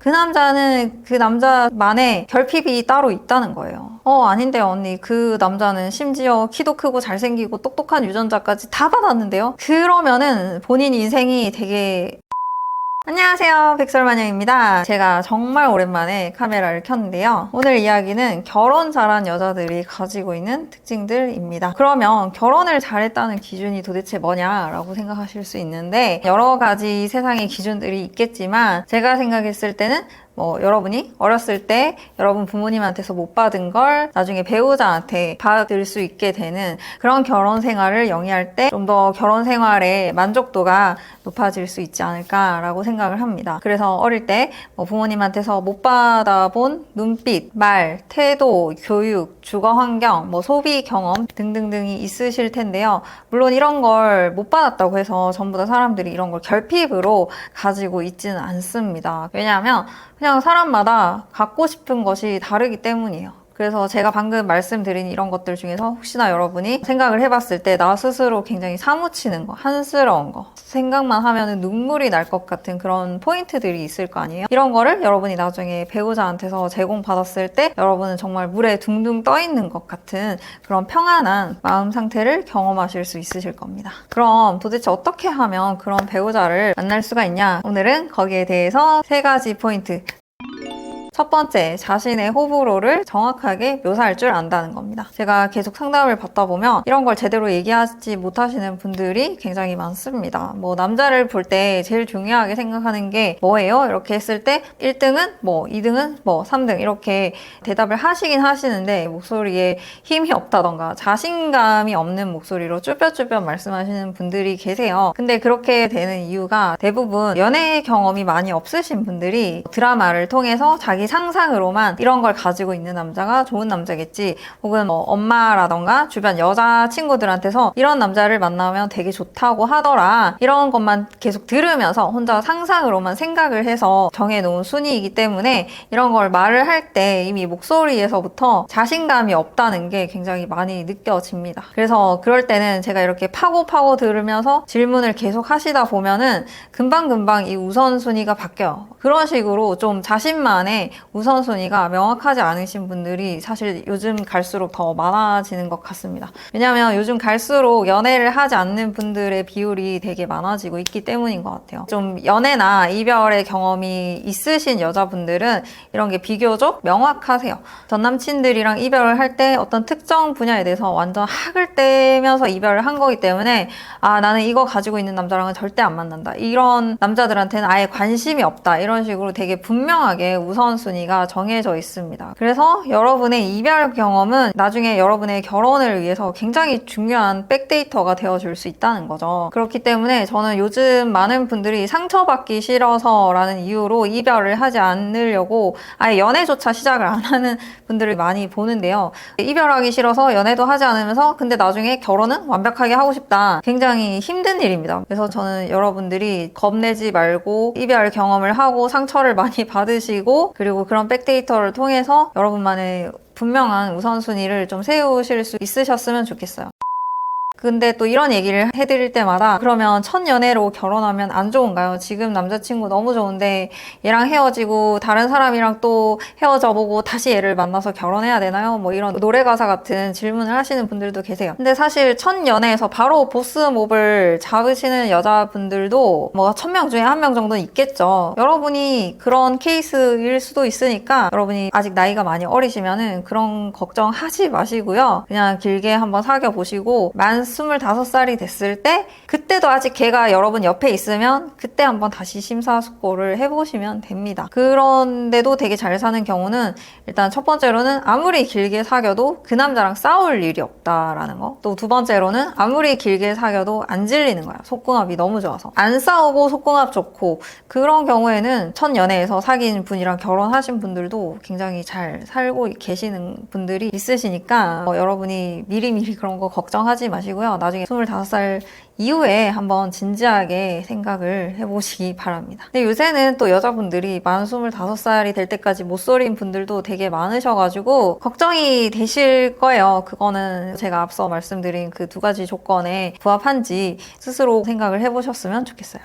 그 남자는 그 남자만의 결핍이 따로 있다는 거예요. 어, 아닌데요, 언니. 그 남자는 심지어 키도 크고 잘생기고 똑똑한 유전자까지 다 받았는데요? 그러면은 본인 인생이 되게 안녕하세요. 백설마녀입니다. 제가 정말 오랜만에 카메라를 켰는데요. 오늘 이야기는 결혼 잘한 여자들이 가지고 있는 특징들입니다. 그러면 결혼을 잘했다는 기준이 도대체 뭐냐라고 생각하실 수 있는데 여러 가지 세상의 기준들이 있겠지만 제가 생각했을 때는 뭐 여러분이 어렸을 때 여러분 부모님한테서 못 받은 걸 나중에 배우자한테 받을 수 있게 되는 그런 결혼 생활을 영위할 때 좀 더 결혼 생활의 만족도가 높아질 수 있지 않을까라고 생각을 합니다. 그래서 어릴 때 뭐 부모님한테서 못 받아본 눈빛, 말, 태도, 교육, 주거 환경, 뭐 소비 경험 등등등이 있으실 텐데요. 물론 이런 걸 못 받았다고 해서 전부 다 사람들이 이런 걸 결핍으로 가지고 있지는 않습니다. 왜냐하면 그냥 사람마다 갖고 싶은 것이 다르기 때문이에요. 그래서 제가 방금 말씀드린 이런 것들 중에서 혹시나 여러분이 생각을 해봤을 때 나 스스로 굉장히 사무치는 거, 한스러운 거, 생각만 하면 눈물이 날 것 같은 그런 포인트들이 있을 거 아니에요? 이런 거를 여러분이 나중에 배우자한테서 제공받았을 때 여러분은 정말 물에 둥둥 떠 있는 것 같은 그런 평안한 마음 상태를 경험하실 수 있으실 겁니다. 그럼 도대체 어떻게 하면 그런 배우자를 만날 수가 있냐? 오늘은 거기에 대해서 세 가지 포인트 첫 번째, 자신의 호불호를 정확하게 묘사할 줄 안다는 겁니다. 제가 계속 상담을 받다 보면 이런 걸 제대로 얘기하지 못하시는 분들이 굉장히 많습니다. 뭐, 남자를 볼 때 제일 중요하게 생각하는 게 뭐예요? 이렇게 했을 때 1등은 뭐, 2등은 뭐, 3등 이렇게 대답을 하시긴 하시는데 목소리에 힘이 없다던가 자신감이 없는 목소리로 쭈뼛쭈뼛 말씀하시는 분들이 계세요. 근데 그렇게 되는 이유가 대부분 연애 경험이 많이 없으신 분들이 드라마를 통해서 자기 상상으로만 이런 걸 가지고 있는 남자가 좋은 남자겠지. 혹은 뭐 엄마라던가 주변 여자 친구들한테서 이런 남자를 만나면 되게 좋다고 하더라. 이런 것만 계속 들으면서 혼자 상상으로만 생각을 해서 정해놓은 순위이기 때문에 이런 걸 말을 할 때 이미 목소리에서부터 자신감이 없다는 게 굉장히 많이 느껴집니다. 그래서 그럴 때는 제가 이렇게 파고 파고 들으면서 질문을 계속 하시다 보면은 금방금방 이 우선순위가 바뀌어요. 그런 식으로 좀 자신만의 우선순위가 명확하지 않으신 분들이 사실 요즘 갈수록 더 많아지는 것 같습니다. 왜냐하면 요즘 갈수록 연애를 하지 않는 분들의 비율이 되게 많아지고 있기 때문인 것 같아요. 좀 연애나 이별의 경험이 있으신 여자분들은 이런 게 비교적 명확하세요. 전 남친들이랑 이별을 할 때 어떤 특정 분야에 대해서 완전 학을 떼면서 이별을 한 거기 때문에 아 나는 이거 가지고 있는 남자랑은 절대 안 만난다. 이런 남자들한테는 아예 관심이 없다. 이런 식으로 되게 분명하게 우선 순위가 정해져 있습니다. 그래서 여러분의 이별 경험은 나중에 여러분의 결혼을 위해서 굉장히 중요한 백데이터가 되어줄 수 있다는 거죠. 그렇기 때문에 저는 요즘 많은 분들이 상처받기 싫어서라는 이유로 이별을 하지 않으려고 아예 연애조차 시작을 안 하는 분들을 많이 보는데요. 이별하기 싫어서 연애도 하지 않으면서 근데 나중에 결혼은 완벽하게 하고 싶다. 굉장히 힘든 일입니다. 그래서 저는 여러분들이 겁내지 말고 이별 경험을 하고 상처를 많이 받으시고 그리고 그런 백데이터를 통해서 여러분만의 분명한 우선순위를 좀 세우실 수 있으셨으면 좋겠어요. 근데 또 이런 얘기를 해드릴 때마다 그러면 첫 연애로 결혼하면 안 좋은가요? 지금 남자친구 너무 좋은데 얘랑 헤어지고 다른 사람이랑 또 헤어져 보고 다시 얘를 만나서 결혼해야 되나요? 뭐 이런 노래 가사 같은 질문을 하시는 분들도 계세요. 근데 사실 첫 연애에서 바로 보스 몹을 잡으시는 여자분들도 뭐 천 명 중에 한 명 정도는 있겠죠. 여러분이 그런 케이스일 수도 있으니까 여러분이 아직 나이가 많이 어리시면은 그런 걱정하지 마시고요. 그냥 길게 한번 사귀어 보시고 만 25살이 됐을 때 그때도 아직 걔가 여러분 옆에 있으면 그때 한번 다시 심사숙고를 해보시면 됩니다. 그런데도 되게 잘 사는 경우는 일단 첫 번째로는 아무리 길게 사귀어도 그 남자랑 싸울 일이 없다라는 거. 또 두 번째로는 아무리 길게 사귀어도 안 질리는 거야. 속궁합이 너무 좋아서. 안 싸우고 속궁합 좋고 그런 경우에는 첫 연애에서 사귄 분이랑 결혼하신 분들도 굉장히 잘 살고 계시는 분들이 있으시니까 어, 여러분이 미리미리 그런 거 걱정하지 마시고 요. 나중에 25살 이후에 한번 진지하게 생각을 해보시기 바랍니다. 근데 요새는 또 여자분들이 만 25살이 될 때까지 못소린 분들도 되게 많으셔가지고 걱정이 되실 거예요. 그거는 제가 앞서 말씀드린 그 두 가지 조건에 부합한지 스스로 생각을 해보셨으면 좋겠어요.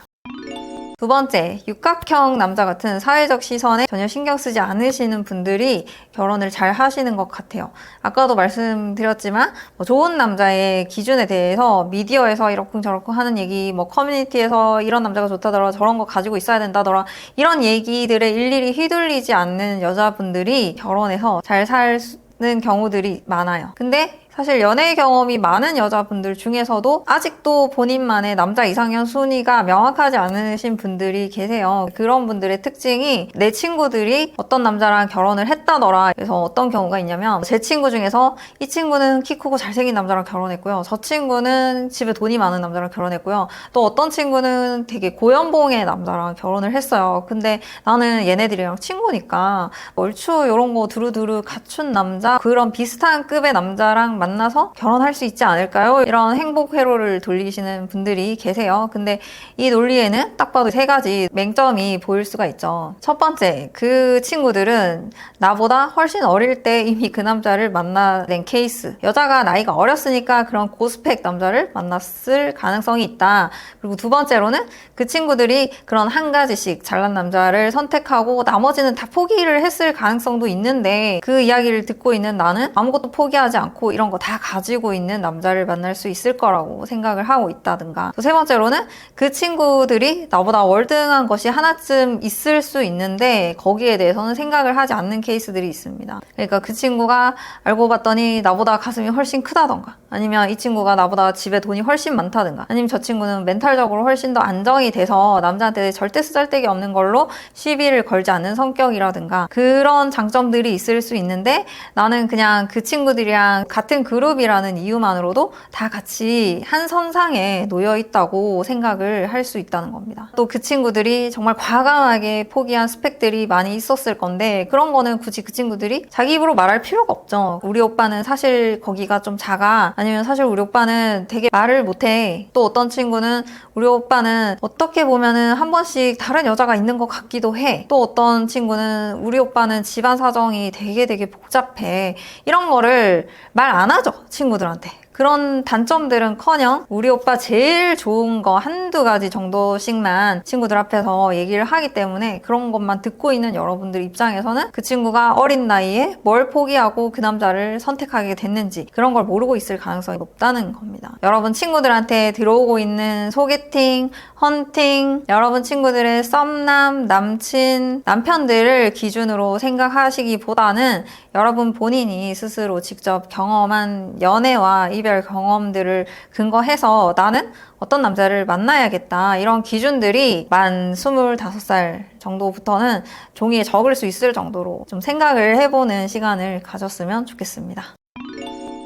두 번째, 육각형 남자 같은 사회적 시선에 전혀 신경 쓰지 않으시는 분들이 결혼을 잘 하시는 것 같아요. 아까도 말씀드렸지만 뭐 좋은 남자의 기준에 대해서 미디어에서 이러쿵저러쿵 하는 얘기, 뭐 커뮤니티에서 이런 남자가 좋다더라, 저런 거 가지고 있어야 된다더라 이런 얘기들에 일일이 휘둘리지 않는 여자분들이 결혼해서 잘 사는 경우들이 많아요. 근데 사실 연애 경험이 많은 여자분들 중에서도 아직도 본인만의 남자 이상형 순위가 명확하지 않으신 분들이 계세요. 그런 분들의 특징이 내 친구들이 어떤 남자랑 결혼을 했다더라. 그래서 어떤 경우가 있냐면 제 친구 중에서 이 친구는 키 크고 잘생긴 남자랑 결혼했고요. 저 친구는 집에 돈이 많은 남자랑 결혼했고요. 또 어떤 친구는 되게 고연봉의 남자랑 결혼을 했어요. 근데 나는 얘네들이랑 친구니까 얼추 이런 거 두루두루 갖춘 남자 그런 비슷한 급의 남자랑 만나서 결혼할 수 있지 않을까요? 이런 행복 회로를 돌리시는 분들이 계세요. 근데 이 논리에는 딱 봐도 세 가지 맹점이 보일 수가 있죠. 첫 번째, 그 친구들은 나보다 훨씬 어릴 때 이미 그 남자를 만나낸 케이스. 여자가 나이가 어렸으니까 그런 고스펙 남자를 만났을 가능성이 있다. 그리고 두 번째로는 그 친구들이 그런 한 가지씩 잘난 남자를 선택하고 나머지는 다 포기를 했을 가능성도 있는데 그 이야기를 듣고 있는 나는 아무것도 포기하지 않고 이런 거다 가지고 있는 남자를 만날 수 있을 거라고 생각을 하고 있다든가 또 세 번째로는 그 친구들이 나보다 월등한 것이 하나쯤 있을 수 있는데 거기에 대해서는 생각을 하지 않는 케이스들이 있습니다. 그러니까 그 친구가 알고 봤더니 나보다 가슴이 훨씬 크다던가 아니면 이 친구가 나보다 집에 돈이 훨씬 많다든가 아니면 저 친구는 멘탈적으로 훨씬 더 안정이 돼서 남자한테 절대 쓰잘데기 없는 걸로 시비를 걸지 않는 성격이라든가 그런 장점들이 있을 수 있는데 나는 그냥 그 친구들이랑 같은 그룹이라는 이유만으로도 다 같이 한 선상에 놓여 있다고 생각을 할 수 있다는 겁니다. 또 그 친구들이 정말 과감하게 포기한 스펙들이 많이 있었을 건데 그런 거는 굳이 그 친구들이 자기 입으로 말할 필요가 없죠. 우리 오빠는 사실 거기가 좀 작아. 아니면 사실 우리 오빠는 되게 말을 못해. 또 어떤 친구는 우리 오빠는 어떻게 보면은 한 번씩 다른 여자가 있는 것 같기도 해. 또 어떤 친구는 우리 오빠는 집안 사정이 되게 되게 복잡해. 이런 거를 말안 하죠. 친구들한테. 그런 단점들은 커녕 우리 오빠 제일 좋은 거 한두 가지 정도씩만 친구들 앞에서 얘기를 하기 때문에 그런 것만 듣고 있는 여러분들 입장에서는 그 친구가 어린 나이에 뭘 포기하고 그 남자를 선택하게 됐는지 그런 걸 모르고 있을 가능성이 높다는 겁니다. 여러분 친구들한테 들어오고 있는 소개팅, 헌팅, 여러분 친구들의 썸남, 남친, 남편들을 기준으로 생각하시기보다는 여러분 본인이 스스로 직접 경험한 연애와 이별 경험들을 근거해서 나는 어떤 남자를 만나야겠다. 이런 기준들이 만 25살 정도부터는 종이에 적을 수 있을 정도로 좀 생각을 해보는 시간을 가졌으면 좋겠습니다.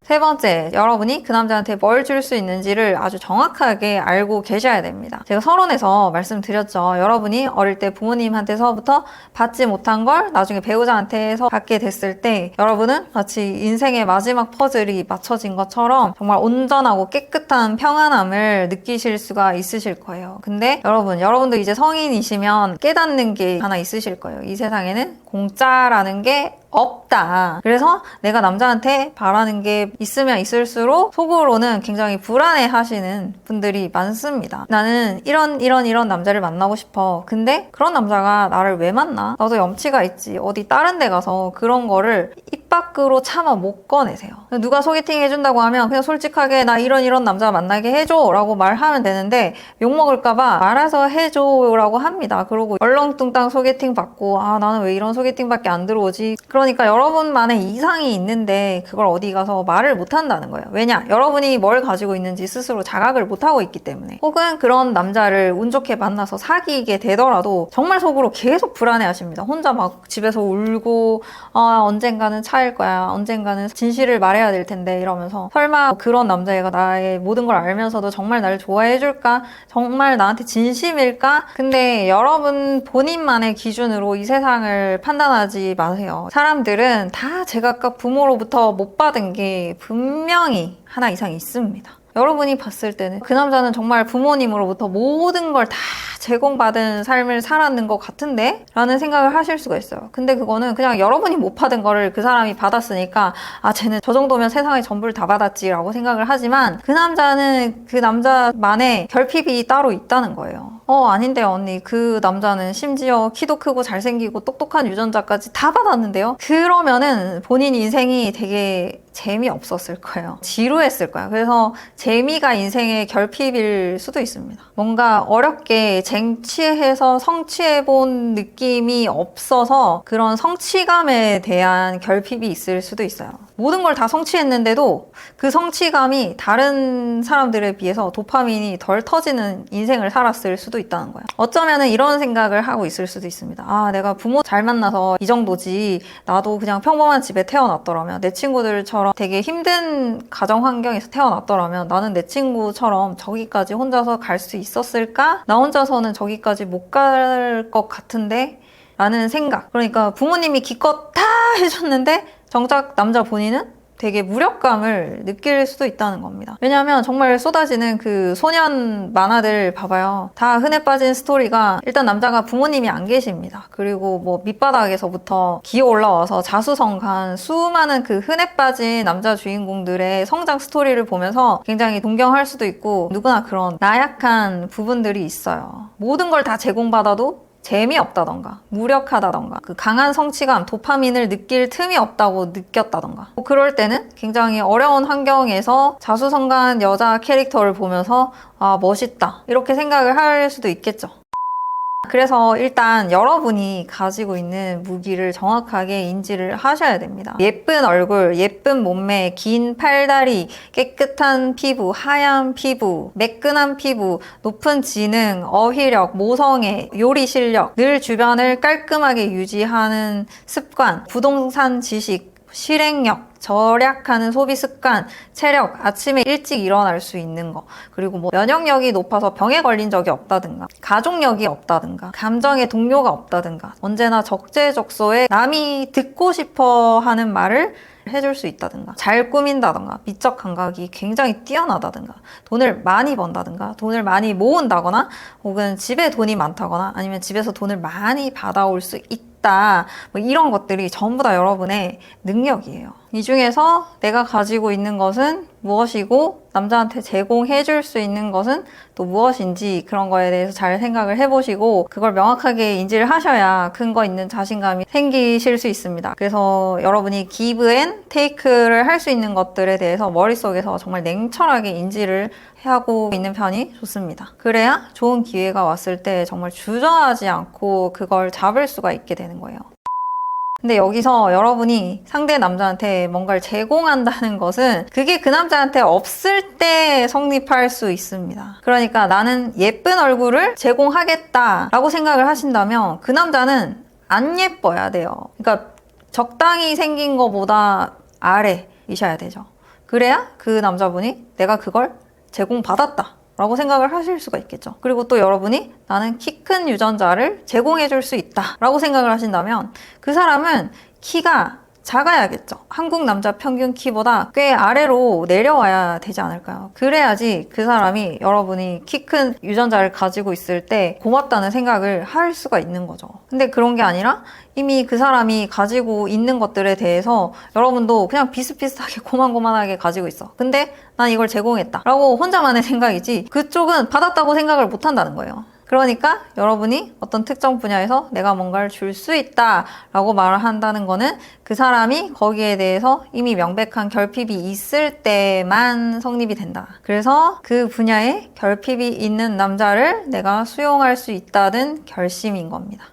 세 번째, 여러분이 그 남자한테 뭘 줄 수 있는지를 아주 정확하게 알고 계셔야 됩니다. 제가 서론에서 말씀드렸죠. 여러분이 어릴 때 부모님한테서부터 받지 못한 걸 나중에 배우자한테서 받게 됐을 때 여러분은 마치 인생의 마지막 퍼즐이 맞춰진 것처럼 정말 온전하고 깨끗한 평안함을 느끼실 수가 있으실 거예요. 근데 여러분, 여러분도 이제 성인이시면 깨닫는 게 하나 있으실 거예요. 이 세상에는 공짜라는 게 없다. 그래서 내가 남자한테 바라는 게 있으면 있을수록 속으로는 굉장히 불안해 하시는 분들이 많습니다. 나는 이런, 이런, 이런 남자를 만나고 싶어. 근데 그런 남자가 나를 왜 만나? 나도 염치가 있지. 어디 다른 데 가서 그런 거를 입 밖으로 차마 못 꺼내세요. 누가 소개팅 해준다고 하면 그냥 솔직하게 나 이런, 이런 남자 만나게 해줘. 라고 말하면 되는데 욕먹을까봐 알아서 해줘. 라고 합니다. 그러고 얼렁뚱땅 소개팅 받고 아, 나는 왜 이런 소개팅밖에 안 들어오지? 그러니까 여러분만의 이상이 있는데 그걸 어디 가서 말을 못 한다는 거예요. 왜냐? 여러분이 뭘 가지고 있는지 스스로 자각을 못 하고 있기 때문에. 혹은 그런 남자를 운 좋게 만나서 사귀게 되더라도 정말 속으로 계속 불안해 하십니다. 혼자 막 집에서 울고 아, 언젠가는 차일 거야. 언젠가는 진실을 말해야 될 텐데 이러면서 설마 그런 남자애가 나의 모든 걸 알면서도 정말 나를 좋아해 줄까? 정말 나한테 진심일까? 근데 여러분 본인만의 기준으로 이 세상을 판단하지 마세요. 사람들은 다 제각각 부모로부터 못 받은 게 분명히 하나 이상 있습니다. 여러분이 봤을 때는 그 남자는 정말 부모님으로부터 모든 걸 다 제공받은 삶을 살았는 것 같은데? 라는 생각을 하실 수가 있어요. 근데 그거는 그냥 여러분이 못 받은 거를 그 사람이 받았으니까 아, 쟤는 저 정도면 세상의 전부를 다 받았지 라고 생각을 하지만 그 남자는 그 남자만의 결핍이 따로 있다는 거예요. 어, 아닌데 언니. 그 남자는 심지어 키도 크고 잘생기고 똑똑한 유전자까지 다 받았는데요? 그러면은 본인 인생이 되게 재미없었을 거예요. 지루했을 거야. 그래서 재미가 인생의 결핍일 수도 있습니다. 뭔가 어렵게 쟁취해서 성취해본 느낌이 없어서 그런 성취감에 대한 결핍이 있을 수도 있어요. 모든 걸 다 성취했는데도 그 성취감이 다른 사람들에 비해서 도파민이 덜 터지는 인생을 살았을 수도 있다는 거예요. 어쩌면은 이런 생각을 하고 있을 수도 있습니다. 아, 내가 부모 잘 만나서 이 정도지. 나도 그냥 평범한 집에 태어났더라면 내 친구들처럼 되게 힘든 가정 환경에서 태어났더라면 나는 내 친구처럼 저기까지 혼자서 갈 수 있었을까? 나 혼자서는 저기까지 못 갈 것 같은데? 라는 생각. 그러니까 부모님이 기껏 다 해줬는데 정작 남자 본인은 되게 무력감을 느낄 수도 있다는 겁니다. 왜냐하면 정말 쏟아지는 그 소년 만화들 봐봐요. 다 흔해 빠진 스토리가 일단 남자가 부모님이 안 계십니다. 그리고 뭐 밑바닥에서부터 기어 올라와서 자수성가한 수많은 그 흔해 빠진 남자 주인공들의 성장 스토리를 보면서 굉장히 동경할 수도 있고 누구나 그런 나약한 부분들이 있어요. 모든 걸 다 제공받아도 재미없다던가 무력하다던가 그 강한 성취감 도파민을 느낄 틈이 없다고 느꼈다던가. 뭐 그럴 때는 굉장히 어려운 환경에서 자수성가한 여자 캐릭터를 보면서 아 멋있다. 이렇게 생각을 할 수도 있겠죠 그래서 일단 여러분이 가지고 있는 무기를 정확하게 인지를 하셔야 됩니다. 예쁜 얼굴, 예쁜 몸매, 긴 팔다리, 깨끗한 피부, 하얀 피부, 매끈한 피부, 높은 지능, 어휘력, 모성애, 요리 실력, 늘 주변을 깔끔하게 유지하는 습관, 부동산 지식, 실행력, 절약하는 소비 습관, 체력, 아침에 일찍 일어날 수 있는 거, 그리고 뭐 면역력이 높아서 병에 걸린 적이 없다든가, 가족력이 없다든가, 감정의 동료가 없다든가, 언제나 적재적소에 남이 듣고 싶어 하는 말을 해줄 수 있다든가, 잘 꾸민다든가, 미적 감각이 굉장히 뛰어나다든가, 돈을 많이 번다든가, 돈을 많이 모은다거나, 혹은 집에 돈이 많다거나, 아니면 집에서 돈을 많이 받아올 수 있다. 뭐 이런 것들이 전부 다 여러분의 능력이에요. 이 중에서 내가 가지고 있는 것은 무엇이고 남자한테 제공해 줄 수 있는 것은 또 무엇인지 그런 거에 대해서 잘 생각을 해보시고 그걸 명확하게 인지를 하셔야 근거 있는 자신감이 생기실 수 있습니다. 그래서 여러분이 기브 앤 테이크를 할 수 있는 것들에 대해서 머릿속에서 정말 냉철하게 인지를 하고 있는 편이 좋습니다. 그래야 좋은 기회가 왔을 때 정말 주저하지 않고 그걸 잡을 수가 있게 되는 거예요. 근데 여기서 여러분이 상대 남자한테 뭔가를 제공한다는 것은 그게 그 남자한테 없을 때 성립할 수 있습니다. 그러니까 나는 예쁜 얼굴을 제공하겠다라고 생각을 하신다면 그 남자는 안 예뻐야 돼요. 그러니까 적당히 생긴 것보다 아래이셔야 되죠. 그래야 그 남자분이 내가 그걸 제공받았다. 라고 생각을 하실 수가 있겠죠. 그리고 또 여러분이 나는 키 큰 유전자를 제공해 줄 수 있다. 라고 생각을 하신다면 그 사람은 키가 작아야겠죠. 한국 남자 평균 키보다 꽤 아래로 내려와야 되지 않을까요? 그래야지 그 사람이 여러분이 키 큰 유전자를 가지고 있을 때 고맙다는 생각을 할 수가 있는 거죠. 근데 그런 게 아니라 이미 그 사람이 가지고 있는 것들에 대해서 여러분도 그냥 비슷비슷하게 고만고만하게 가지고 있어. 근데 난 이걸 제공했다. 라고 혼자만의 생각이지 그쪽은 받았다고 생각을 못 한다는 거예요. 그러니까 여러분이 어떤 특정 분야에서 내가 뭔가를 줄 수 있다 라고 말을 한다는 거는 그 사람이 거기에 대해서 이미 명백한 결핍이 있을 때만 성립이 된다. 그래서 그 분야에 결핍이 있는 남자를 내가 수용할 수 있다는 결심인 겁니다.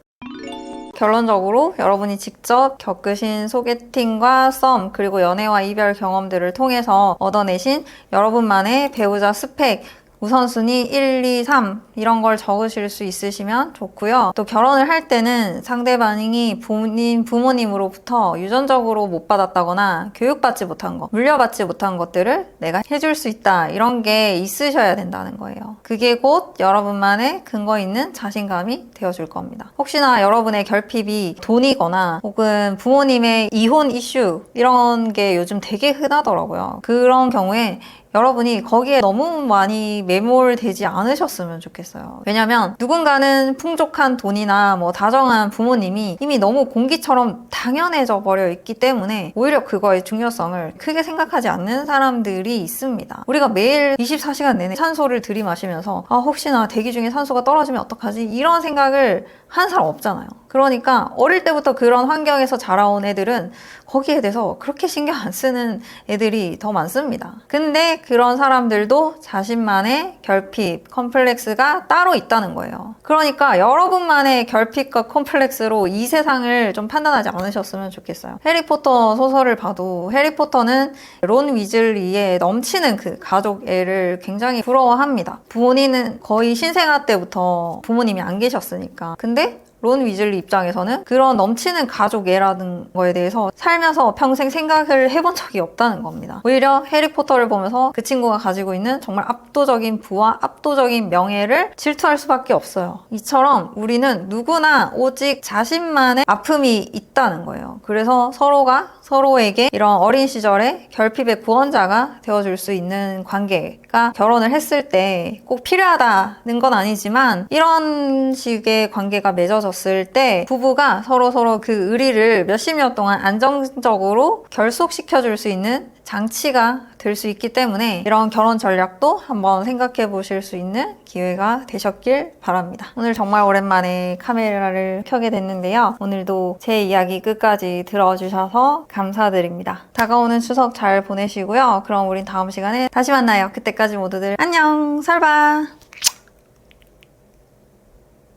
결론적으로 여러분이 직접 겪으신 소개팅과 썸 그리고 연애와 이별 경험들을 통해서 얻어내신 여러분만의 배우자 스펙 우선순위 1, 2, 3 이런 걸 적으실 수 있으시면 좋고요. 또 결혼을 할 때는 상대방이 본인 부모님으로부터 유전적으로 못 받았다거나 교육받지 못한 거, 물려받지 못한 것들을 내가 해줄 수 있다 이런 게 있으셔야 된다는 거예요. 그게 곧 여러분만의 근거 있는 자신감이 되어줄 겁니다. 혹시나 여러분의 결핍이 돈이거나 혹은 부모님의 이혼 이슈 이런 게 요즘 되게 흔하더라고요. 그런 경우에 여러분이 거기에 너무 많이 매몰되지 않으셨으면 좋겠어요. 왜냐면 누군가는 풍족한 돈이나 뭐 다정한 부모님이 이미 너무 공기처럼 당연해져 버려 있기 때문에 오히려 그거의 중요성을 크게 생각하지 않는 사람들이 있습니다. 우리가 매일 24시간 내내 산소를 들이마시면서 아 혹시나 대기 중에 산소가 떨어지면 어떡하지? 이런 생각을 한 사람 없잖아요. 그러니까 어릴 때부터 그런 환경에서 자라온 애들은 거기에 대해서 그렇게 신경 안 쓰는 애들이 더 많습니다. 근데 그런 사람들도 자신만의 결핍, 컴플렉스가 따로 있다는 거예요. 그러니까 여러분만의 결핍과 컴플렉스로 이 세상을 좀 판단하지 않으셨으면 좋겠어요. 해리포터 소설을 봐도 해리포터는 론 위즐리의 넘치는 그 가족 애를 굉장히 부러워합니다. 본인은 거의 신생아 때부터 부모님이 안 계셨으니까. 근데 론 위즐리 입장에서는 그런 넘치는 가족애라는 거에 대해서 살면서 평생 생각을 해본 적이 없다는 겁니다. 오히려 해리포터를 보면서 그 친구가 가지고 있는 정말 압도적인 부와 압도적인 명예를 질투할 수밖에 없어요. 이처럼 우리는 누구나 오직 자신만의 아픔이 있다는 거예요. 그래서 서로가 서로에게 이런 어린 시절에 결핍의 구원자가 되어줄 수 있는 관계가 결혼을 했을 때 꼭 필요하다는 건 아니지만 이런 식의 관계가 맺어졌을 때 부부가 서로 서로 그 의리를 몇십 년 동안 안정적으로 결속시켜줄 수 있는 장치가 될 수 있기 때문에 이런 결혼 전략도 한번 생각해 보실 수 있는 기회가 되셨길 바랍니다. 오늘 정말 오랜만에 카메라를 켜게 됐는데요. 오늘도 제 이야기 끝까지 들어주셔서 감사드립니다. 다가오는 추석 잘 보내시고요. 그럼 우린 다음 시간에 다시 만나요. 그때까지 모두들 안녕! 설바!